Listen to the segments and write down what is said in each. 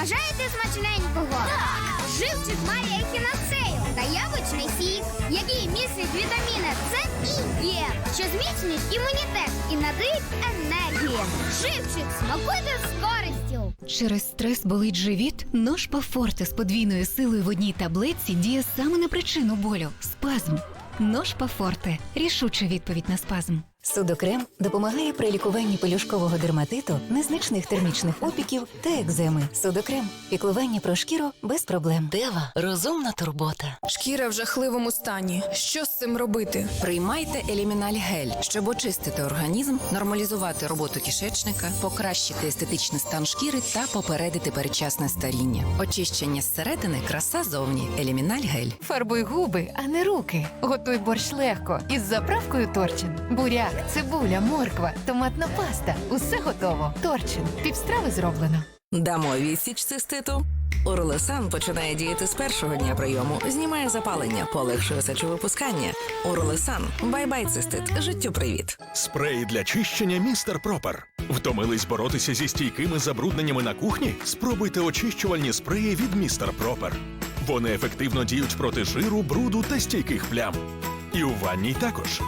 Бажаєте смачненького? Так! Живчик має ехінацею та яблучний сік, який містить вітаміни С і Е, що зміцнюють імунітет і надають енергії. Живчик смакуйте з користю. Через стрес болить живіт? Ножпа Форте з подвійною силою в одній таблетці діє саме на причину болю спазм. Ножпа Форте рішуча відповідь на спазм. Судокрем допомагає при лікуванні пелюшкового дерматиту, незначних термічних опіків та екземи. Судокрем піклування про шкіру без проблем. Дева розумна турбота. Шкіра в жахливому стані. Що з цим робити? Приймайте еліміналь гель, щоб очистити організм, нормалізувати роботу кишечника, покращити естетичний стан шкіри та попередити передчасне старіння. Очищення зсередини, краса зовні. Еліміналь гель. Фарбуй губи, а не руки. Готуй борщ легко із заправкою Торчин. Буряк, цибуля, морква, томатна паста. Усе готово. Торчин. Півстрави зроблено. Дамо відсіч циститу. Урлесан починає діяти з першого дня прийому, знімає запалення, полегшує сечовипускання. Урлесан. Бай-бай, цистит. Життю привіт. Спреї для чищення містер Пропер. Втомились боротися зі стійкими забрудненнями на кухні? Спробуйте очищувальні спреї від містер Пропер. Вони ефективно діють проти жиру, бруду та стійких плям. І у ванній також.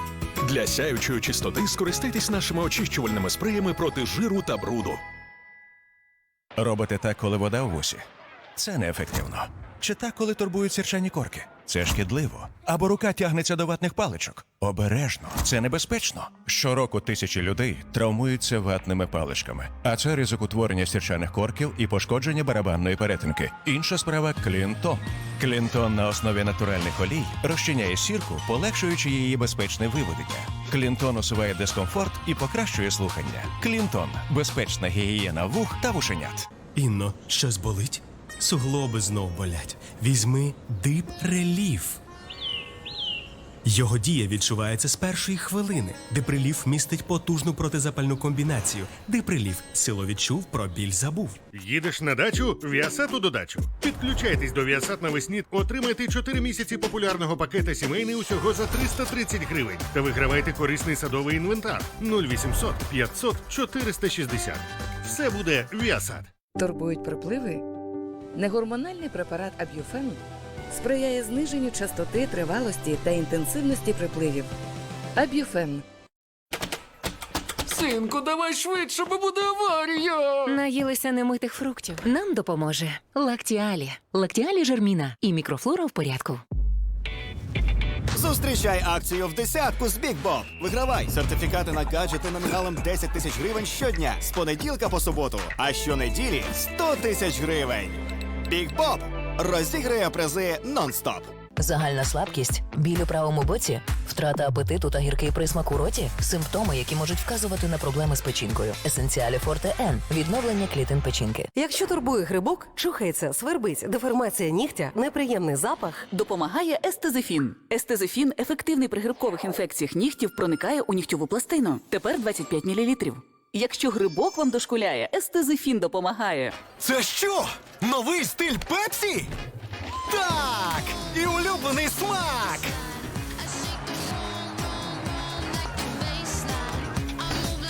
Для сяючої чистоти скористайтесь нашими очищувальними спреями проти жиру та бруду. Робите так, коли вода у вусі? Це неефективно. Чи так, коли турбують сірчані корки? Це шкідливо. Або рука тягнеться до ватних паличок. Обережно, це небезпечно. Щороку тисячі людей травмуються ватними паличками, а це ризик утворення сірчаних корків і пошкодження барабанної перетинки. Інша справа клінтон. Клінтон на основі натуральних олій розчиняє сірку, полегшуючи її безпечне виведення. Клінтон усуває дискомфорт і покращує слухання. Клінтон безпечна гігієна вух та вушенят. Інно, щось болить? Суглоби знов болять. Візьми дип реліф. Його дія відчувається з першої хвилини. Диприліф містить потужну протизапальну комбінацію. Диприліф силу відчув, про біль забув. Їдеш на дачу? Віасат у додачу. Підключайтесь до Віасат навесні, отримайте 4 місяці популярного пакета сімейний усього за 330 гривень та вигравайте корисний садовий інвентар 0800 500 460. Все буде Віасат. Турбують припливи? Негормональний препарат Аб'юфен сприяє зниженню частоти, тривалості та інтенсивності припливів. Аб'юфен Синку, давай швидше, бо буде аварія. Наїлися немитих фруктів. Нам допоможе Лактіалі. Лактіалі жерміна і мікрофлора в порядку. Зустрічай акцію в десятку з Big Вигравай сертифікати на гаджети номіналом 10 тисяч гривень щодня з понеділка по суботу, а щонеділі 100 тисяч гривень. Big Bob розіграє призи нон-стоп. Загальна слабкість, біль у правому боці, втрата апетиту та гіркий присмак у роті симптоми, які можуть вказувати на проблеми з печінкою. Есенціалі Форте Н відновлення клітин печінки. Якщо турбує грибок, чухається, свербить, деформація нігтя, неприємний запах, допомагає естезифін. Естезифін ефективний при грибкових інфекціях нігтів проникає у нігтєву пластину. Тепер 25 мл. Якщо грибок вам дошкуляє, естезифін допомагає. Це що? Новий стиль Пепсі? Так! І улюблений смак!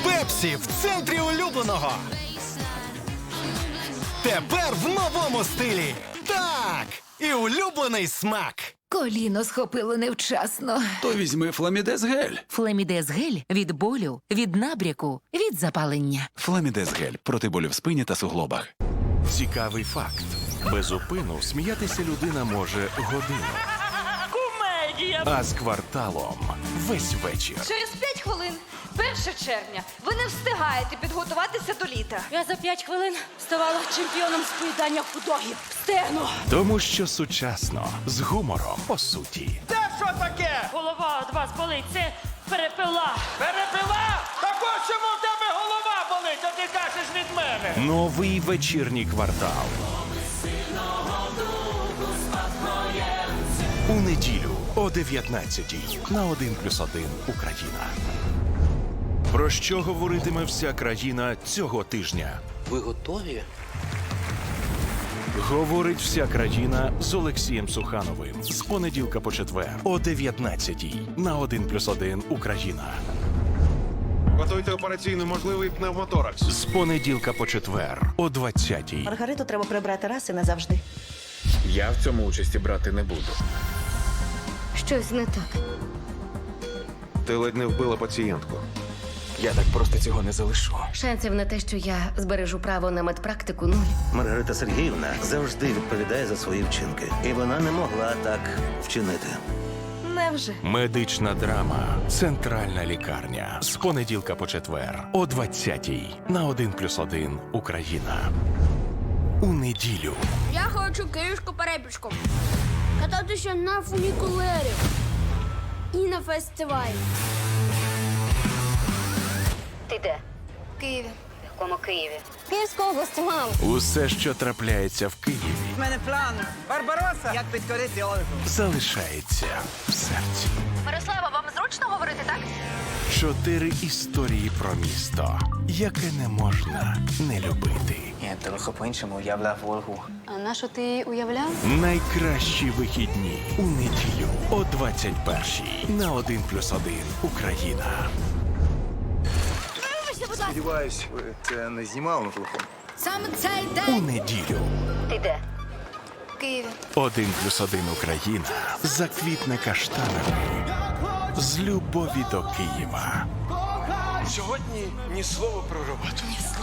Пепсі в центрі улюбленого! Тепер в новому стилі! Так! І улюблений смак! Коліно схопило невчасно. То візьми фламідез гель. Флемідез гель від болю, від набряку, від запалення. Фламідез гель проти болю в спині та суглобах. Цікавий факт: без упину сміятися людина може годину. А з кварталом весь вечір. Через 5 хвилин, 1 червня, ви не встигаєте підготуватися до літа. Я за п'ять хвилин ставала чемпіоном з поїдання худогів. Стегну. Тому що сучасно, з гумором, по суті. Це що таке? Голова від вас болить. Це перепила. Перепила! Так ось чому в тебе голова болить, а ти кажеш від мене. Новий вечірній квартал. У неділю о 19 на 1 плюс 1 Україна. Про що говоритиме вся країна цього тижня? Ви готові? Говорить вся країна з Олексієм Сухановим з понеділка по четвер о 19 на 1 плюс 1 Україна. Готуйте операційну можливий пневмоторакс. З понеділка по четвер о 20-й. Маргариту треба прибрати раз і назавжди. Я в цьому участі брати не буду. Щось не так. Ти ледь не вбила пацієнтку. Я так просто цього не залишу. Шансів на те, що я збережу право на медпрактику нуль. Маргарита Сергіївна завжди відповідає за свої вчинки, і вона не могла так вчинити. Невже? Медична драма. Центральна лікарня. З понеділка по четвер о 20-й на 1+,1 Україна. У неділю Я хочу кишку перепічку. Кататися на фунікулері. І на фестивалі. Ти де? В Києві. В якому Києві? Київська область, мам. Усе, що трапляється в Києві, У мене план. Барбароса! Як підкорити Ольгу? залишається в серці. Мирослава, вам зручно говорити так? Чотири історії про місто, яке не можна не любити. Я трохи по-іншому уявляв Ольгу. А на що ти її уявляв? Найкращі вихідні у неділю о 21-й на 1+,1 Україна. Вибачте, будь ласка. Сподіваюсь, ви це не знімали на телефон. Саме цей У неділю Ти де? В Києві. 1+,1 Україна заквітне каштанами з любові до Києва. Сьогодні ні слова про роботу.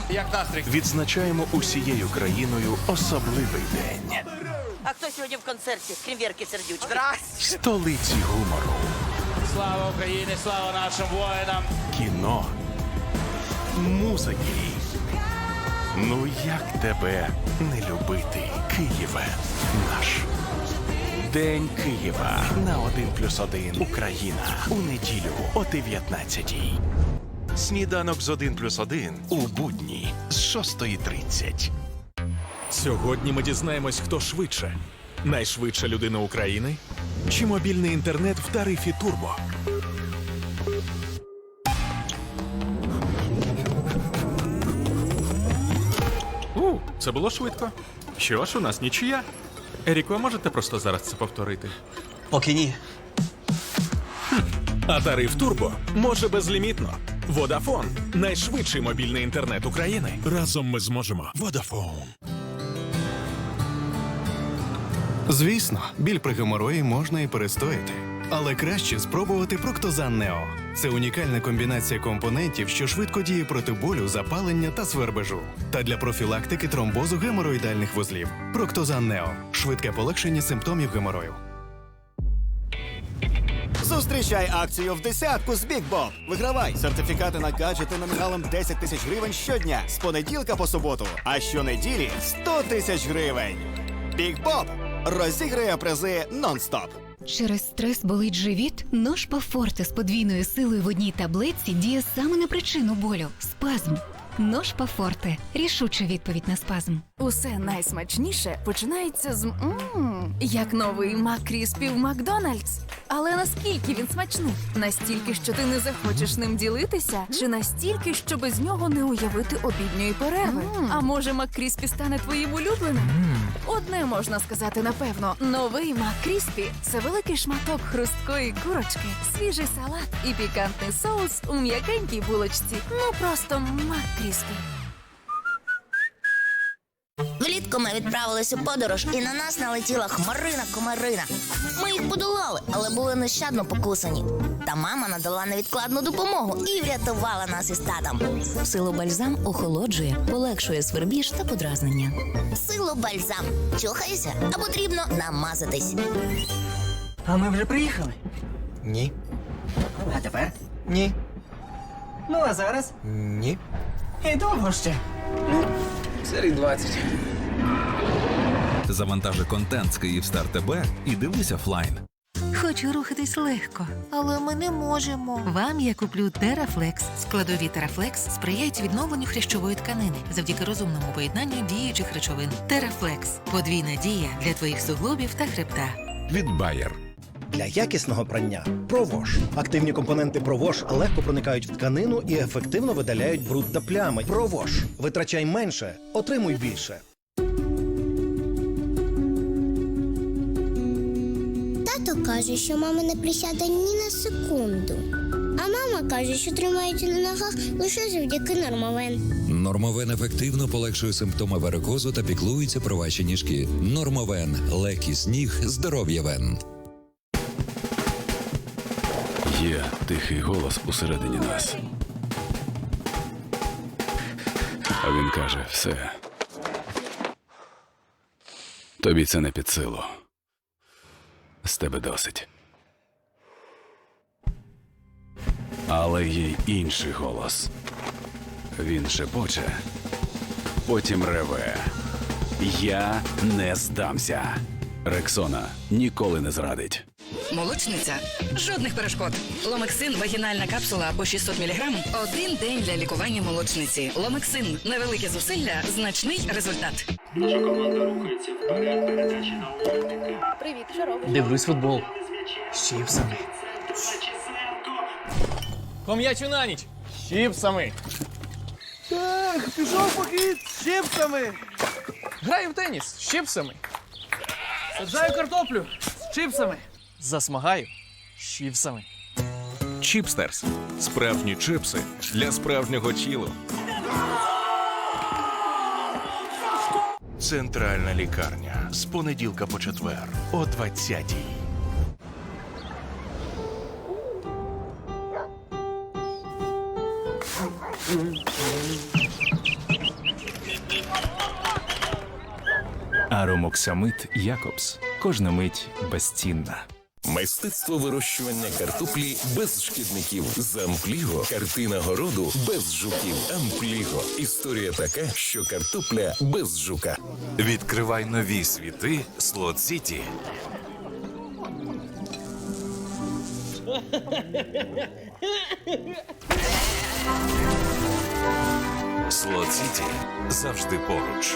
Як настрій? Відзначаємо усією країною особливий день. А хто сьогодні в концерті, крім Вірки Сердючки? Столиці гумору. Слава Україні, слава нашим воїнам! кіно, музики. Ну як тебе не любити, Києве наш? День Києва на 1 плюс 1 Україна у неділю о 19-й. Сніданок з 1 плюс 1 у будні з 6.30. Сьогодні ми дізнаємось, хто швидше. Найшвидша людина України чи мобільний інтернет в тарифі Турбо. У, це було швидко. Що ж, у нас нічия. Еріко, а можете просто зараз це повторити? Поки ні. А тариф Турбо може безлімітно. Водафон найшвидший мобільний інтернет України. Разом ми зможемо. Водафон. Звісно, біль при геморої можна і перестояти. Але краще спробувати Проктозан Нео. Це унікальна комбінація компонентів, що швидко діє проти болю, запалення та свербежу. Та для профілактики тромбозу геморроїдальних вузлів. Проктозан Нео швидке полегшення симптомів геморою. Зустрічай акцію в десятку з Big Вигравай сертифікати на гаджети номіналом 10 тисяч гривень щодня з понеділка по суботу, а щонеділі 100 тисяч гривень. Bob розіграє призи нон-стоп. Через стрес болить живіт? Ножпа Форте з подвійною силою в одній таблетці діє саме на причину болю спазм. Ножпа Форте рішуча відповідь на спазм. Усе найсмачніше починається з м як новий Макріспі в Макдональдс. Але наскільки він смачний? Настільки, що ти не захочеш ним ділитися, чи настільки, що без нього не уявити обідньої перерви? А може, Макріспі стане твоїм улюбленим? Одне можна сказати напевно: новий Макріспі це великий шматок хрусткої курочки, свіжий салат і пікантний соус у м'якенькій булочці. Ну просто Макріспі. Влітку ми відправились у подорож, і на нас налетіла хмарина комарина. Ми їх подолали, але були нещадно покусані. Та мама надала невідкладну допомогу і врятувала нас із татом. Силобальзам охолоджує, полегшує свербіж та подразнення. Силу бальзам. Чухайся, а потрібно намазатись. А ми вже приїхали? Ні. А тепер? Ні. Ну а зараз? Ні. І довго ще. Серій 20. Завантажи контент з Київстар ТБ і дивись офлайн. Хочу рухатись легко, але ми не можемо. Вам я куплю Терафлекс. Складові Терафлекс сприяють відновленню хрящової тканини завдяки розумному поєднанню діючих речовин. Терафлекс подвійна дія для твоїх суглобів та хребта. Від Bayer. Для якісного прання провош. Активні компоненти провош легко проникають в тканину і ефективно видаляють бруд та плями. Провош. Витрачай менше, отримуй більше. Тато каже, що мама не присяде ні на секунду. А мама каже, що тримається на ногах лише завдяки нормовен. Нормовен ефективно полегшує симптоми варикозу та піклується про ваші ніжки. Нормовен легкість ніг, здоров'я вен. Є тихий голос усередині нас. А він каже: все. Тобі це не під силу. З тебе досить. Але є інший голос. Він шепоче, потім реве. Я не здамся. Рексона ніколи не зрадить. Молочниця жодних перешкод. Ломексин вагінальна капсула по 600 мг – один день для лікування молочниці. Ломексин невелике зусилля, значний результат. Наша команда рухається вперед, передачі на умовника. Привіт, що робиш? Дивлюсь футбол. З чіпсами. Пом'ячу на ніч. З чіпсами. Так, пішов похід з чипсами. Граю в теніс з чіпсами. Саджаю картоплю з чіпсами. Засмагаю чіпсами. Чіпстерс. Справжні чипси для справжнього чілу. Центральна лікарня з понеділка по четвер о 20-й. Аромоксамит Якобс. Кожна мить безцінна. Мистецтво вирощування картоплі без шкідників. З Ампліго картина городу без жуків. Ампліго. Історія така, що картопля без жука. Відкривай нові світи Слот Сіті. Слот Сіті завжди поруч.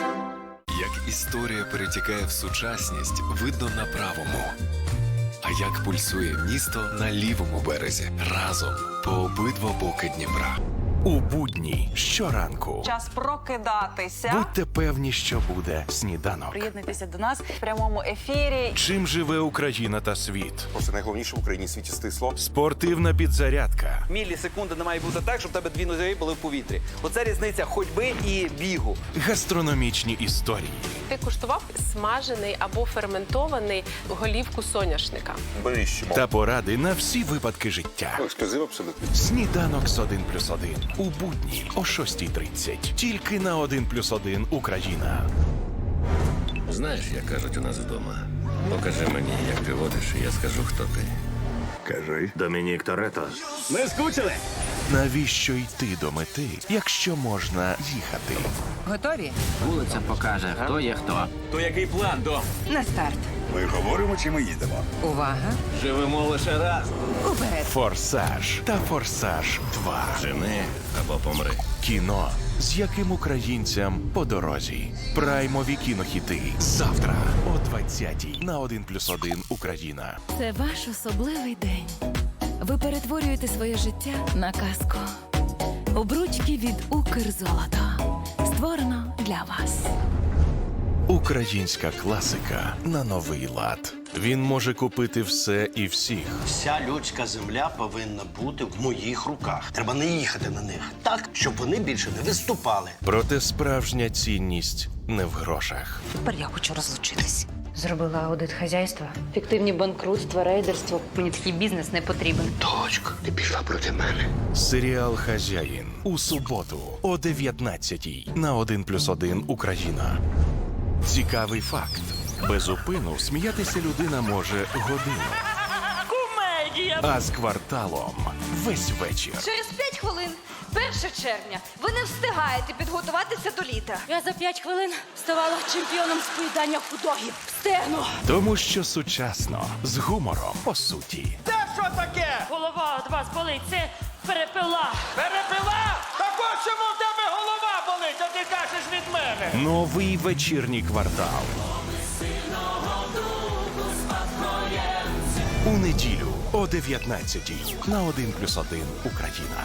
Як історія перетікає в сучасність, видно на правому. А як пульсує місто на лівому березі разом по обидва боки Дніпра. У будні щоранку. Час прокидатися. Будьте певні, що буде сніданок. Приєднуйтеся до нас в прямому ефірі. Чим живе Україна та світ? Просто найголовніше в Україні світі стисло. Спортивна підзарядка. Мілісекунди не має бути так, щоб в тебе дві ноги були в повітрі. Оце різниця ходьби і бігу. Гастрономічні історії. Ти куштував смажений або ферментований голівку соняшника? Боріщимо. Та поради на всі випадки життя. Ексклюзив абсолютно. Сніданок з 1 плюс 1. У будні о 6.30. Тільки на 1 плюс 1 Україна. Знаєш, як кажуть у нас вдома. Покажи мені, як ти водиш, і я скажу, хто ти. Кажи. Домінік Торетто. Не скучили? Навіщо йти до мети, якщо можна їхати? Готові? Вулиця покаже, хто є хто. То який план, Дом? На старт. Ми говоримо, чи ми їдемо? Увага! Живемо лише раз. Уперед! Форсаж та Форсаж 2. Жени або помри. Кіно, з яким українцям по дорозі. Праймові кінохіти. Завтра о 20-й на 1 плюс 1 Україна. Це ваш особливий день. Ви перетворюєте своє життя на казку. Обручки від Укрзолото. Створено для вас. Українська класика на новий лад. Він може купити все і всіх. Вся людська земля повинна бути в моїх руках. Треба не їхати на них так, щоб вони більше не виступали. Проте справжня цінність не в грошах. Тепер я хочу розлучитись. Зробила аудит хазяйства. Фіктивні банкрутства, рейдерство. Мені такий бізнес не потрібен. Точка, ти пішла проти мене. Серіал Хазяїн у суботу о 19-й на 1 плюс 1 Україна. Цікавий факт. Без упину сміятися людина може годину, Кумедія! а з кварталом весь вечір. Через 5 хвилин, 1 червня, ви не встигаєте підготуватися до літа. Я за 5 хвилин ставала чемпіоном з поїдання худогів. Встигну! Тому що сучасно, з гумором, по суті. Це що таке? Голова від вас болить, це перепила. Перепила? Так от чому в тебе голова болить, а ти кажеш від мене? Новий вечірній квартал. У неділю о 19-й на 1 плюс 1 Україна.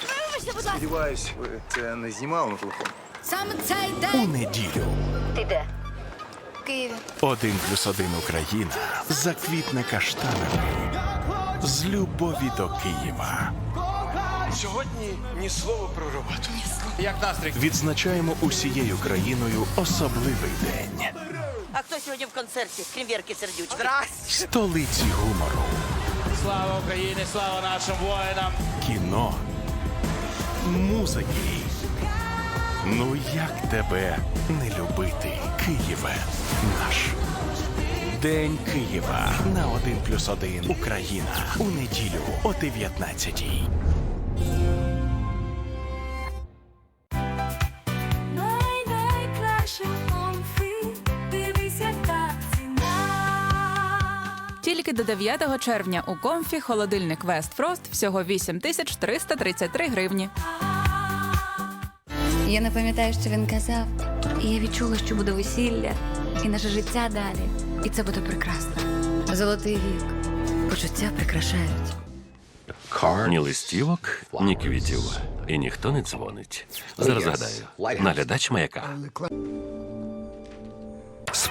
Вибачте, будь ласка. Сподіваюсь, ви це не знімали на телефон. Саме цей У неділю Ти де? В Києві. 1 плюс 1 Україна заквітне каштанами. з любові до Києва. Сьогодні ні слова про роботу. Як настрій? Відзначаємо усією країною особливий день. А хто сьогодні в концерті, крім Вірки Сердючки? Здрасте! Столиці гумору, Слава Україні, слава нашим воїнам! кіно, музики. Ну як тебе не любити, Києве наш. День Києва на 1 плюс 1 Україна у неділю о 19-й. Тільки до 9 червня у комфі холодильник West Frost всього 8333 гривні. Я не пам'ятаю, що він казав. І я відчула, що буде весілля, і наше життя далі. І це буде прекрасно. Золотий вік. Почуття прикрашають. Ні листівок, ні квітів. І ніхто не дзвонить. Зараз згадаю. Наглядач маяка.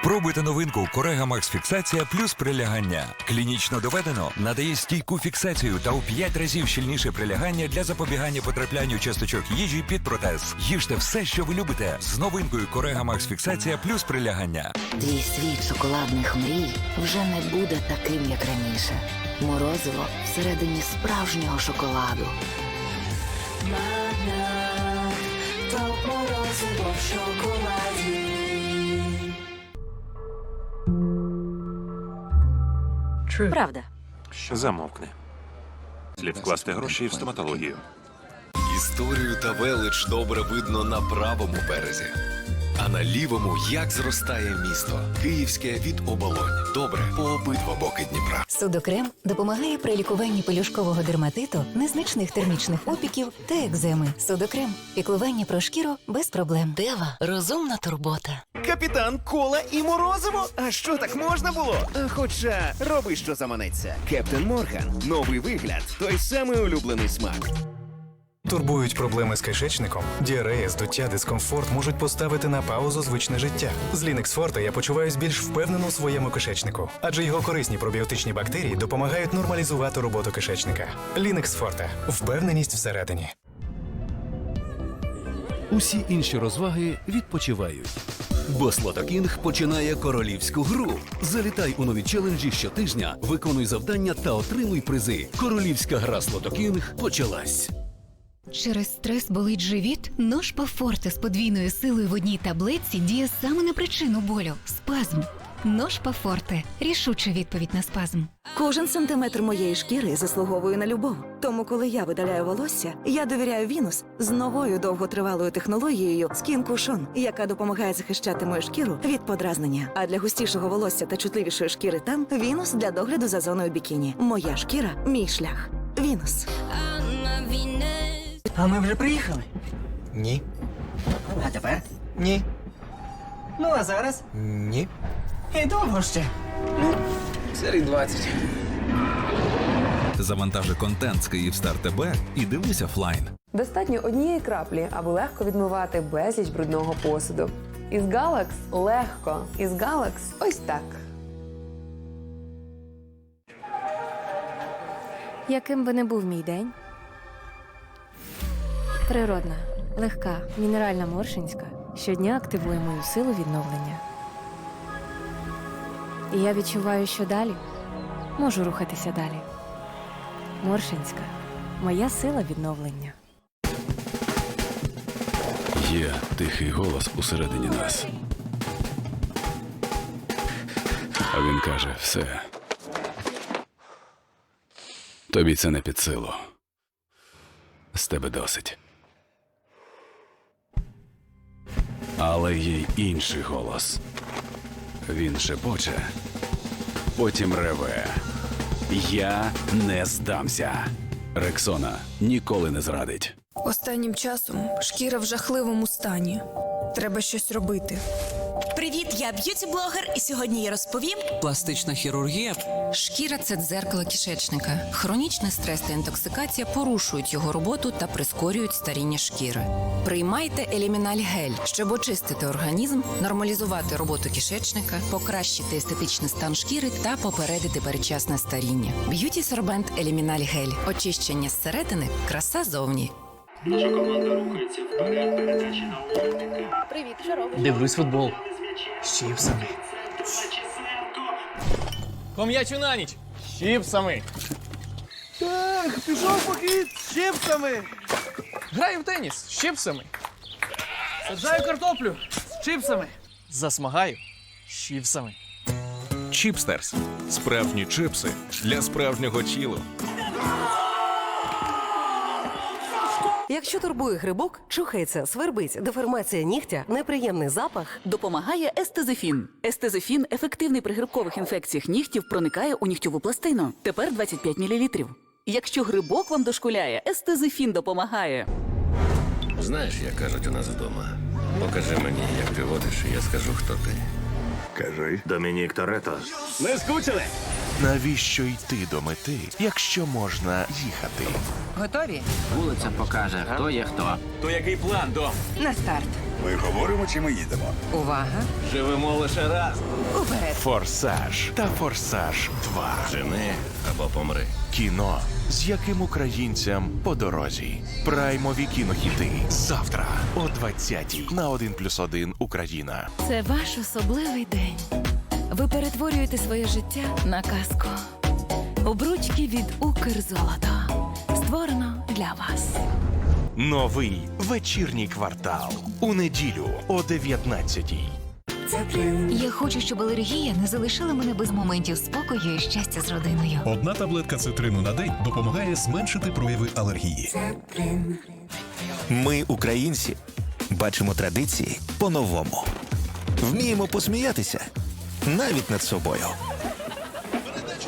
Спробуйте новинку Корега Макс Фіксація плюс прилягання. Клінічно доведено надає стійку фіксацію та у 5 разів щільніше прилягання для запобігання потраплянню часточок їжі під протез. Їжте все, що ви любите, з новинкою Корега Макс Фіксація плюс прилягання. Твій світ шоколадних мрій вже не буде таким, як раніше. Морозиво всередині справжнього шоколаду. Правда. Замовкни. Слід вкласти гроші в стоматологію. Історію та велич добре видно на правому березі. А на лівому як зростає місто. Київське від оболонь. Добре по обидва боки Дніпра. Судокрем допомагає при лікуванні пелюшкового дерматиту, незначних термічних опіків та екземи. Судокрем піклування про шкіру без проблем. Дева розумна турбота. Капітан Кола і Морозиво? А що так можна було? А Хоча роби, що заманеться. Кептен Морган. Новий вигляд. Той самий улюблений смак. Турбують проблеми з кишечником, діарея, здуття, дискомфорт можуть поставити на паузу звичне життя. З Linux Forte я почуваюсь більш впевнено у своєму кишечнику, адже його корисні пробіотичні бактерії допомагають нормалізувати роботу кишечника. Linux Forte – впевненість всередині. Усі інші розваги відпочивають. Бо Слотокінг починає королівську гру. Залітай у нові челенджі щотижня, виконуй завдання та отримуй призи. Королівська гра Слотокінг почалась. Через стрес болить живіт? Нож Пафорте з подвійною силою в одній таблетці діє саме на причину болю спазм. Нож Пафорте рішуча відповідь на спазм. Кожен сантиметр моєї шкіри заслуговує на любов. Тому, коли я видаляю волосся, я довіряю Вінус з новою довготривалою технологією Skin Cushion, яка допомагає захищати мою шкіру від подразнення. А для густішого волосся та чутливішої шкіри там Вінус для догляду за зоною бікіні. Моя шкіра, мій шлях. Вінус. А ми вже приїхали? Ні. А тепер? Ні. Ну а зараз? Ні. І довго ще. Серій 20. Завантажи контент з Київстар ТБ і дивись офлайн. Достатньо однієї краплі, аби легко відмивати безліч брудного посуду. Із Galax легко. Із Galax ось так. Яким би не був мій день? Природна, легка, мінеральна моршинська щодня активує мою силу відновлення. І я відчуваю, що далі можу рухатися далі. Моршинська моя сила відновлення. Є тихий голос усередині нас. А він каже: все. Тобі це не під силу. З тебе досить. Але є й інший голос. Він шепоче, потім реве. Я не здамся. Рексона ніколи не зрадить. Останнім часом шкіра в жахливому стані. Треба щось робити. Привіт, я б'юті-блогер, і сьогодні я розповім. Пластична хірургія. Шкіра це дзеркало кишечника. Хронічний стрес та інтоксикація порушують його роботу та прискорюють старіння шкіри. Приймайте еліміналь гель, щоб очистити організм, нормалізувати роботу кишечника, покращити естетичний стан шкіри та попередити передчасне старіння. Б'юті сорбент еліміналь гель. Очищення зсередини, краса зовні. Наша команда рухається вперед. Передачі на угодника. Привіт, що робиш? Дивлюсь футбол. З чіпсами. Пом'ячу на ніч. З чіпсами. Так, пішов похід з чіпсами. Граю в теніс з чіпсами. Саджаю картоплю з чіпсами. Засмагаю з чіпсами. Чіпстерс. Справжні чипси для справжнього тілу. Якщо турбує грибок, чухається, свербить, деформація нігтя, неприємний запах, Допомагає естезифін. Естезифін ефективний при грибкових інфекціях нігтів проникає у нігтіву пластину. Тепер 25 мл. Якщо грибок вам дошкуляє, естезифін допомагає. Знаєш, як кажуть у нас вдома. Покажи мені, як ти водиш, і я скажу, хто ти. Кажи. Домінік Торетто. Не скучили? Навіщо йти до мети, якщо можна їхати? Готові? Вулиця покаже, хто є хто. То який план, Дом? На старт. Ми говоримо, чи ми їдемо? Увага! Живемо лише раз. Уперед! Форсаж та Форсаж 2. Жени або помри. Кіно, з яким українцям по дорозі. Праймові кінохіти. Завтра о 20-й на 1+,1 Україна. Це ваш особливий день. Ви перетворюєте своє життя на казку. Обручки від Укрзолото. Створено для вас. Новий вечірній квартал. У неділю о 19-й. Я хочу, щоб алергія не залишила мене без моментів спокою і щастя з родиною. Одна таблетка цитрину на день допомагає зменшити прояви алергії. Ми, українці, бачимо традиції по-новому. Вміємо посміятися навіть над собою.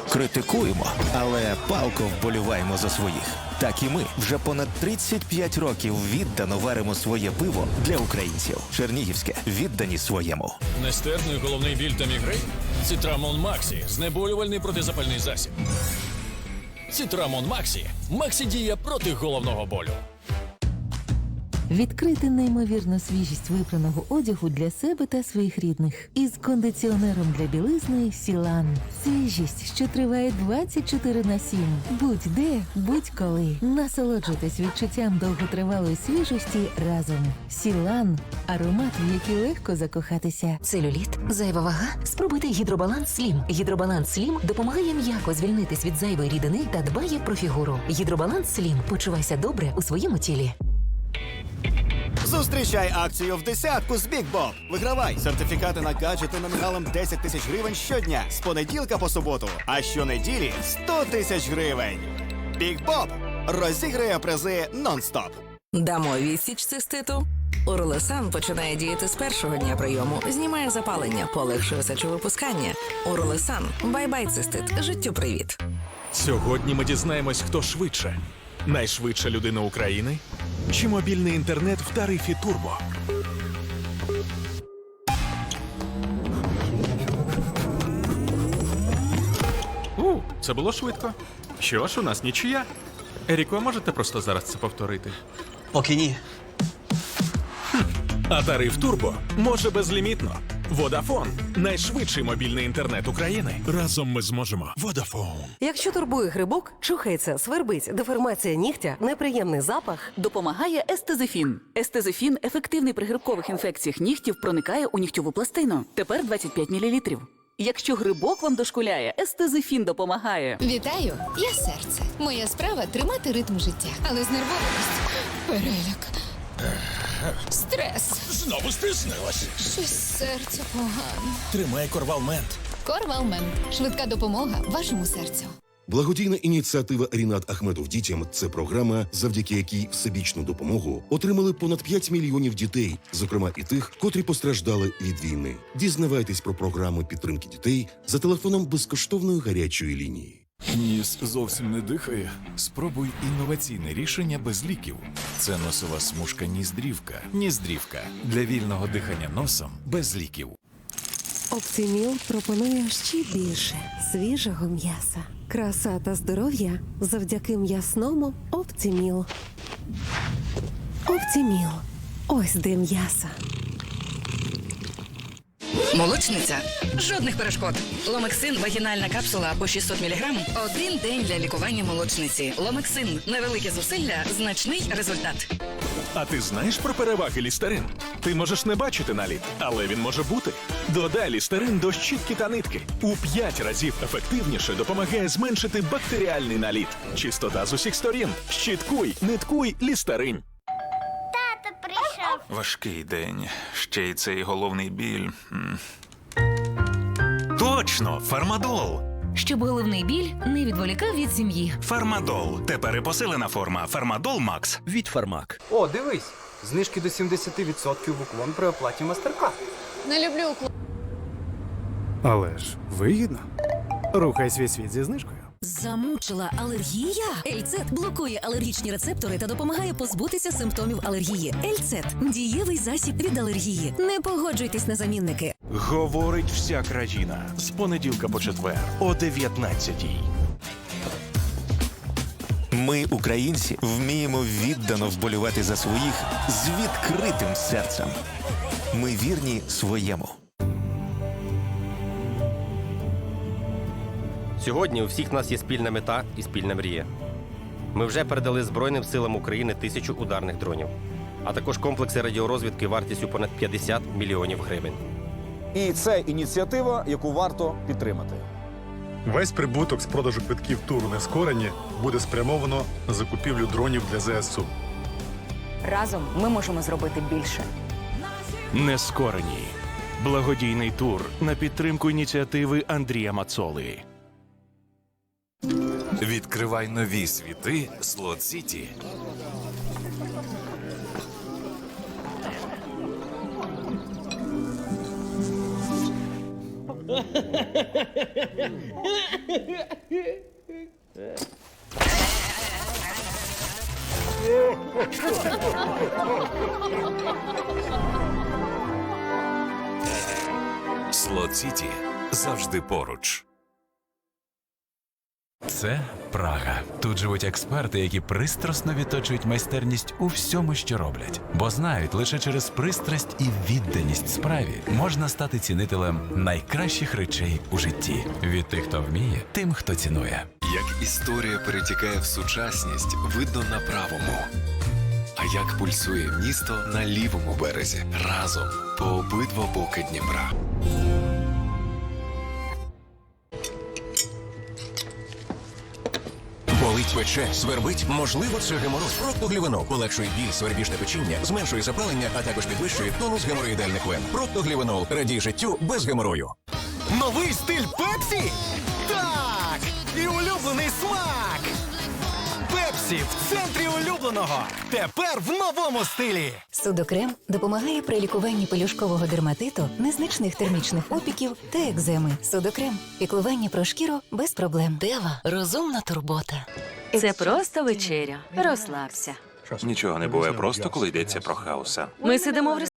Критикуємо, але палко вболіваємо за своїх. Так і ми вже понад 35 років віддано варимо своє пиво для українців. Чернігівське віддані своєму. Нестерпний головний біль та мігрень? Цитрамон Максі. Знеболювальний протизапальний засіб. Цитрамон Максі. Максі діє проти головного болю. Відкрити неймовірну свіжість випраного одягу для себе та своїх рідних із кондиціонером для білизни Сілан. Свіжість, що триває 24 на 7. Будь-де, будь-коли. Насолоджуйтесь відчуттям довготривалої свіжості разом. Сілан аромат, в який легко закохатися. Целюліт, зайва вага. Спробуйте гідробаланс Слім. Гідробаланс Слім допомагає м'яко звільнитись від зайвої рідини та дбає про фігуру. Гідробаланс Слім. Почувайся добре у своєму тілі. Зустрічай акцію в десятку з Big Bob. Вигравай сертифікати на гаджети номіналом 10 тисяч гривень щодня з понеділка по суботу, а щонеділі 100 тисяч гривень. Big Bob розіграє призи нон-стоп. Дамо відсіч циститу. Урлесан починає діяти з першого дня прийому, знімає запалення, полегшує сечовипускання. Урлесан, бай-бай цистит, життю привіт. Сьогодні ми дізнаємось, хто швидше. Найшвидша людина України чи мобільний інтернет в тарифі Турбо. У, це було швидко. Що ж, у нас нічия. Еріко, можете просто зараз це повторити? Поки ні. А тариф Турбо може безлімітно. Водафон найшвидший мобільний інтернет України. Разом ми зможемо. Водафон. Якщо турбує грибок, чухається, свербить, деформація нігтя, неприємний запах, Допомагає естезифін. Естезифін ефективний при грибкових інфекціях нігтів проникає у нігтєву пластину. Тепер 25 мл. Якщо грибок вам дошкуляє, естезифін допомагає. Вітаю, я серце. Моя справа тримати ритм життя, але з нервовістю. Переляк. Стрес. Знову стиснилась. Щось серце погано. Тримай корвалмент. Корвалмен. Швидка допомога вашому серцю. Благодійна ініціатива Рінат Ахметов дітям це програма, завдяки якій всебічну допомогу отримали понад 5 мільйонів дітей, зокрема і тих, котрі постраждали від війни. Дізнавайтесь про програми підтримки дітей за телефоном безкоштовної гарячої лінії. Ніс зовсім не дихає. Спробуй інноваційне рішення без ліків. Це носова смужка ніздрівка. Ніздрівка для вільного дихання носом без ліків. Оптиміл пропонує ще більше свіжого м'яса. Краса та здоров'я завдяки м'ясному Оптиміл. Оптиміл. Ось де м'ясо. Молочниця. Жодних перешкод. Ломексин вагінальна капсула по 600 мг. Один день для лікування молочниці. Ломексин. Невелике зусилля, значний результат. А ти знаєш про переваги лістерин? Ти можеш не бачити наліт, але він може бути. Додай лістерин до щітки та нитки. У 5 разів ефективніше допомагає зменшити бактеріальний наліт. Чистота з усіх сторін. Щіткуй, ниткуй, лістерин. Важкий день. Ще й цей головний біль. М. Точно, фармадол. Щоб головний біль не відволікав від сім'ї. Фармадол. Тепер і посилена форма. Фармадол Макс. Від Фармак. О, дивись! Знижки до 70% в уклон при оплаті Мастеркард. Не люблю уклон. Але ж вигідно. Рухай свій світ зі знижкою. Замучила алергія? Ельцет блокує алергічні рецептори та допомагає позбутися симптомів алергії. Ельцет дієвий засіб від алергії. Не погоджуйтесь на замінники. Говорить вся країна з понеділка по четвер о 19-й. Ми, українці, вміємо віддано вболівати за своїх з відкритим серцем. Ми вірні своєму. Сьогодні у всіх нас є спільна мета і спільна мрія. Ми вже передали Збройним силам України тисячу ударних дронів, а також комплекси радіорозвідки вартістю понад 50 мільйонів гривень. І це ініціатива, яку варто підтримати. Весь прибуток з продажу квитків туру Нескорені буде спрямовано на закупівлю дронів для ЗСУ. Разом ми можемо зробити більше. Нескорені. Благодійний тур на підтримку ініціативи Андрія Мацоли. Відкривай нові світи Слот Сіті. Слот Сіті завжди поруч. Це Прага. Тут живуть експерти, які пристрасно відточують майстерність у всьому, що роблять, бо знають, лише через пристрасть і відданість справі можна стати цінителем найкращих речей у житті. Від тих, хто вміє, тим, хто цінує. Як історія перетікає в сучасність, видно на правому. А як пульсує місто на лівому березі разом по обидва боки Дніпра. Пече, свербить, можливо, це геморроз. Проктоглівенол полегшує біль, свербіжне печіння, зменшує запалення, а також підвищує тонус геморроїдальних вен. Проктоглівенол радій життю без геморою. Новий стиль Пепсі? Пепсі в центрі улюбленого. Тепер в новому стилі. Судокрем допомагає при лікуванні пелюшкового дерматиту, незначних термічних опіків та екземи. Судокрем піклування про шкіру без проблем. Дева розумна турбота. Це просто вечеря. Розслабся. Нічого не буває просто, коли йдеться про хаоса. Ми сидимо в